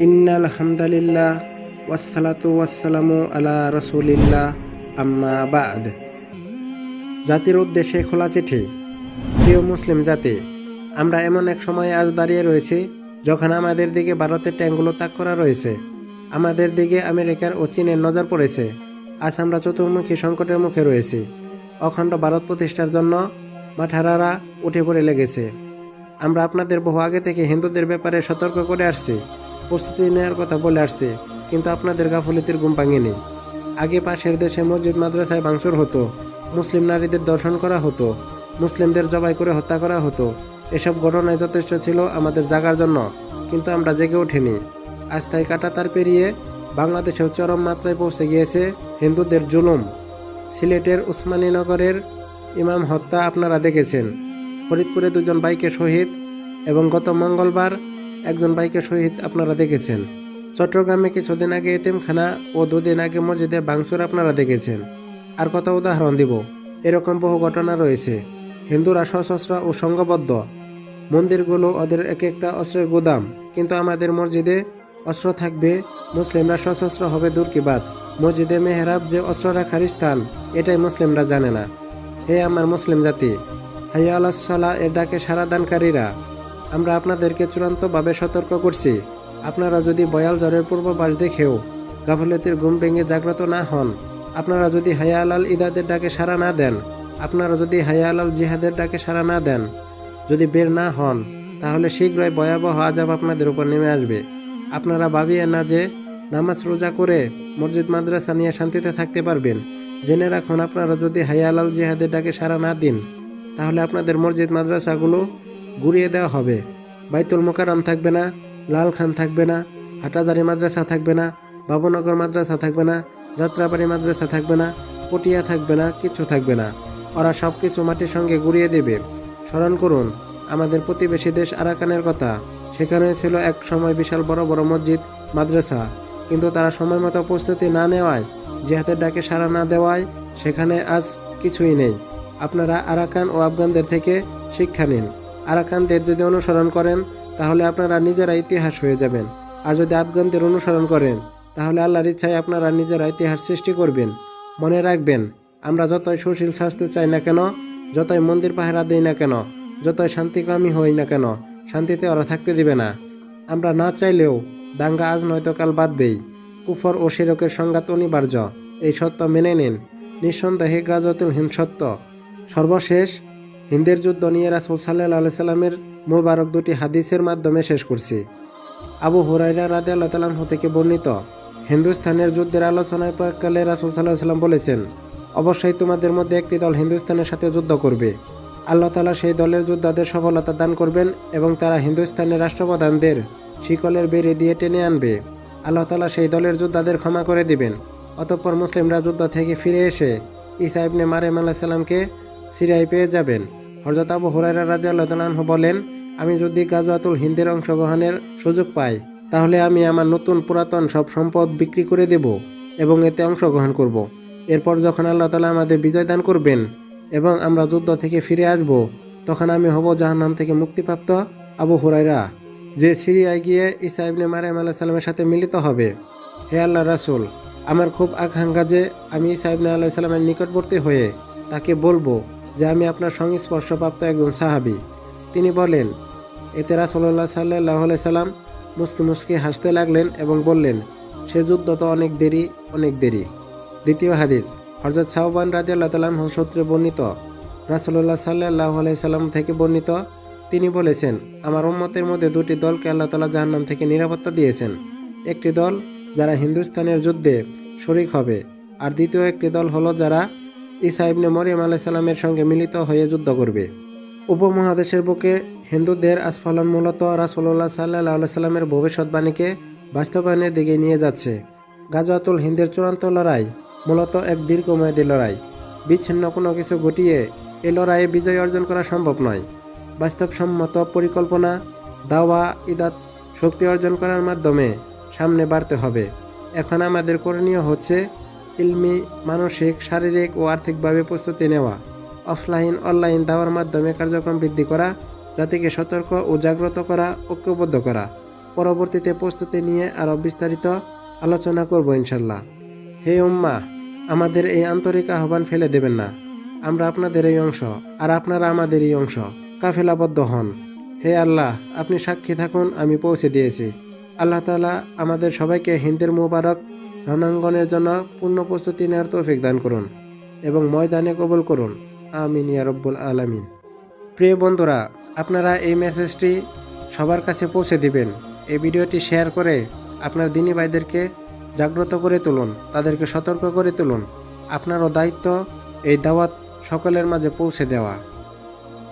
ইন্নাল হামদালিল্লাহ আলা জাতির উদ্দেশ্যে খোলা চিঠি। প্রিয় মুসলিম জাতি, আমরা এমন এক সময়ে আজ দাঁড়িয়ে রয়েছি যখন আমাদের দিকে ভারতের ট্যাঙ্কগুলো তাক করা রয়েছে। আমাদের দিকে আমেরিকার ও চীনের নজর পড়েছে। আজ আমরা চতুর্মুখী সংকটের মুখে রয়েছি। অখণ্ড ভারত প্রতিষ্ঠার জন্য মাঠারারা উঠে পড়ে লেগেছে। আমরা আপনাদের বহু আগে থেকে হিন্দুদের ব্যাপারে সতর্ক করে আসছি। প্রস্তুতি নেওয়ার কথা বলে আসছে, কিন্তু আপনাদের গাফলিতির ঘুম ভাঙেনি। আগে পাশের দেশে মসজিদ মাদ্রাসায় ভাঙচুর হতো, মুসলিম নারীদের দর্শন করা হতো, মুসলিমদের জবাই করে হত্যা করা হতো। এসব ঘটনায় যথেষ্ট ছিল আমাদের জাগার জন্য, কিন্তু আমরা জেগে ওঠেনি। আজ তাই কাটাতার পেরিয়ে বাংলাদেশেও চরম মাত্রায় পৌঁছে গিয়েছে হিন্দুদের জুলুম। সিলেটের উসমানীনগরের ইমাম হত্যা আপনারা দেখেছেন। ফরিদপুরে দুজন বাইকে শহীদ এবং গত মঙ্গলবার একজন বাইকে শহীদ আপনারা দেখেছেন। চট্টগ্রামে কিছুদিন আগে এতিমখানা ও দুদিন আগে মসজিদে ভাঙচুর আপনারা দেখেছেন। আর কত উদাহরণ দিব। এরকম বহু ঘটনা রয়েছে। হিন্দুরা সশস্ত্র ও সংঘবদ্ধ। মন্দিরগুলো ওদের এক একটা অস্ত্রের গুদাম। কিন্তু আমাদের মসজিদে অস্ত্র থাকবে। মুসলিমরা সশস্ত্র হবে দূর কি বাদ মসজিদে মেহরাব যে অস্ত্র রাখার স্থান, এটাই মুসলিমরা জানে না। হে আমার মুসলিম জাতি, হাইয়া আল্লাহ এর ডাকে সারা দানকারীরা। আমরা আপনাদেরকে চূড়ান্তভাবে সতর্ক করছি। আপনারা যদি বয়াল জ্বরের পূর্বাভাস দেখেও গাফলতির ঘুম ভেঙে জাগ্রত না হন, আপনারা যদি হায়া আলাল ইদাদের ডাকে সাড়া না দেন, আপনারা যদি হায়া আলাল জিহাদের ডাকে সাড়া না দেন, যদি বের না হন, তাহলে শীঘ্রই ভয়াবহ আজাব আপনাদের উপর নেমে আসবে। আপনারা ভাবিয়ে না যে নামাজ রোজা করে মসজিদ, মাদ্রাসা নিয়ে শান্তিতে থাকতে পারবেন। জেনে রাখুন, আপনারা যদি হায়া আলাল জিহাদের ডাকে সাড়া না দিন, তাহলে আপনাদের মসজিদ, মাদ্রাসাগুলো গুড়িয়ে দেওয়া হবে। বাইতুল মোকারাম থাকবে না, লাল খান থাকবে না, হাটাজারি মাদ্রাসা থাকবে না, বাবুনগর মাদ্রাসা থাকবে না, যাত্রাবাড়ি মাদ্রাসা থাকবে না, পটিয়া থাকবে না, কিচ্ছু থাকবে না। ওরা সব কিছু মাটির সঙ্গে গুড়িয়ে দেবে। স্মরণ করুন, আমাদের প্রতিবেশী দেশ আরাকানের কথা। সেখানে ছিল এক সময় বিশাল বড় বড় মসজিদ, মাদ্রাসা। কিন্তু তারা সময় মতো প্রস্তুতি না নেওয়ায়, জিহাদের ডাকে সাড়া না দেওয়ায় সেখানে আজ কিছুই নেই। আপনারা আরাকান ও আফগানদের থেকে শিক্ষা নিন। আরাকানদের যদি অনুসরণ করেন, তাহলে আপনারা নিজেরা ইতিহাস হয়ে যাবেন। আর যদি আফগানদের অনুসরণ করেন, তাহলে আল্লাহর ইচ্ছায় আপনারা নিজেরা ইতিহাস সৃষ্টি করবেন। মনে রাখবেন, আমরা যতই সুশীল শাস্তি চাই না কেন, যতই মন্দির পাহারা দিই না কেন, যতই শান্তিকামী হই না কেন, শান্তিতে ওরা থাকতে দিবে না। আমরা না চাইলেও দাঙ্গা আজ নয়তো কাল বাঁধবেই কুফর ও শিরকের সংঘাত অনিবার্য, এই সত্য মেনে নিন। নিঃসন্দেহে গাজতুল হিন্দ সত্য। সর্বশেষ হিন্দের যুদ্ধ নিয়ে রাসুল সাল্লাহ সাল্লামের মোবারক দুটি হাদিসের মাধ্যমে শেষ করছি। আবু হুরাইরা রাদে আল্লাহ তালাহ থেকে বর্ণিত, হিন্দুস্তানের যুদ্ধের আলোচনায় প্রয়োগকালে রাসুল সাল্লাহ সাল্লাম বলেছেন, অবশ্যই তোমাদের মধ্যে একটি দল হিন্দুস্তানের সাথে যুদ্ধ করবে। আল্লাহ তালা সেই দলের যোদ্ধাদের সফলতা দান করবেন এবং তারা হিন্দুস্তানের রাষ্ট্রপ্রধানদের শিকলের বেড়ে দিয়ে টেনে আনবে। আল্লাহ তালা সেই দলের যোদ্ধাদের ক্ষমা করে দিবেন। অতঃপর মুসলিমরা যুদ্ধ থেকে ফিরে এসে ইসা মারেম আল্লাহ সাল্লামকে সিরিয়ায় পেয়ে যাবেন হরজত আবু হুরাইরা রাজা আল্লাহ বলেন, আমি যদি গাজওয়াতুল হিন্দের অংশগ্রহণের সুযোগ পাই, তাহলে আমি আমার নতুন পুরাতন সব সম্পদ বিক্রি করে দেব এবং এতে অংশগ্রহণ করব। এরপর যখন আল্লাহ তালা আমাদের বিজয় দান করবেন এবং আমরা যুদ্ধ থেকে ফিরে আসব, তখন আমি হব জাহান্নাম থেকে মুক্তিপ্রাপ্ত আবু হুরাইরা যে সিরিয়ায় গিয়ে ইসা ইবনে মারিয়াম আল্লাহ সাল্লামের সাথে মিলিত হবে হে আল্লাহ রাসুল, আমার খুব আকাঙ্ক্ষা যে আমি ইসা আল্লাহ সাল্লামের নিকটবর্তী হয়ে তাকে বলব যে আমি আপনার সংস্পর্শপ্রাপ্ত একজন সাহাবি। তিনি বলেন এতে রাসল্লাহ সাল্লাহ সাল্লাম মুসকি মুসকি হাসতে লাগলেন এবং বললেন, সে যুদ্ধ তো অনেক দেরি অনেক দেরি। দ্বিতীয় হাদিস হজরত সাহবান রাজি আল্লাহ তালাম সূত্রে বর্ণিত রাসল্লাহ সাল্লাহ সাল্লাম থেকে বর্ণিত, তিনি বলেছেন, আমার উম্মতের মধ্যে দুটি দলকে আল্লাহ তালা জাহান্নাম থেকে নিরাপত্তা দিয়েছেন। একটি দল যারা হিন্দুস্তানের যুদ্ধে শরিক হবে, আর দ্বিতীয় একটি দল হলো যারা ইসা ইবনে মরিয়াম আলাহ সাল্লামের সঙ্গে মিলিত হয়ে যুদ্ধ করবে। উপমহাদেশের বুকে হিন্দুদের আস্ফলন মূলত রাসোল্লা সাল্লাহ সাল্লামের ভবিষ্যৎবাণীকে বাস্তবায়নের দিকে নিয়ে যাচ্ছে। গাজওয়াতুল হিন্দের চূড়ান্ত লড়াই মূলত এক দীর্ঘমেয়াদী লড়াই। বিচ্ছিন্ন কোনো কিছু ঘটিয়ে এই লড়াইয়ে বিজয় অর্জন করা সম্ভব নয়। বাস্তবসম্মত পরিকল্পনা, দাওয়া, ইদাত, শক্তি অর্জন করার মাধ্যমে সামনে বাড়তে হবে। এখন আমাদের করণীয় হচ্ছে ইলমি, মানসিক, শারীরিক ও আর্থিকভাবে প্রস্তুতি নেওয়া। অফলাইন, অনলাইন দাওয়ার মাধ্যমে কার্যক্রম বৃদ্ধি করা, জাতিকে সতর্ক ও জাগ্রত করা, ঐক্যবদ্ধ করা। পরবর্তীতে প্রস্তুতি নিয়ে আরও বিস্তারিত আলোচনা করব ইনশাল্লাহ হে উম্মা, আমাদের এই আন্তরিক আহ্বান ফেলে দেবেন না। আমরা আপনাদের এই অংশ আর আপনারা আমাদের এই অংশ কাফেলাবদ্ধ হন। হে আল্লাহ, আপনি সাক্ষী থাকুন, আমি পৌঁছে দিয়েছি। আল্লাহ তালা আমাদের সবাইকে হিন্দের মুবারক রণাঙ্গনের জন্য পূর্ণ প্রস্তুতি নেওয়ার তৌফিক দান করুন এবং ময়দানে কবল করুন। আমিন ইয়া রব্বুল আলামিন। প্রিয় বন্ধুরা, আপনারা এই মেসেজটি সবার কাছে পৌঁছে দিবেন। এই ভিডিওটি শেয়ার করে আপনার দিনী ভাইদেরকে জাগ্রত করে তুলুন, তাদেরকে সতর্ক করে তুলুন। আপনারও দায়িত্ব এই দাওয়াত সকলের মাঝে পৌঁছে দেওয়া।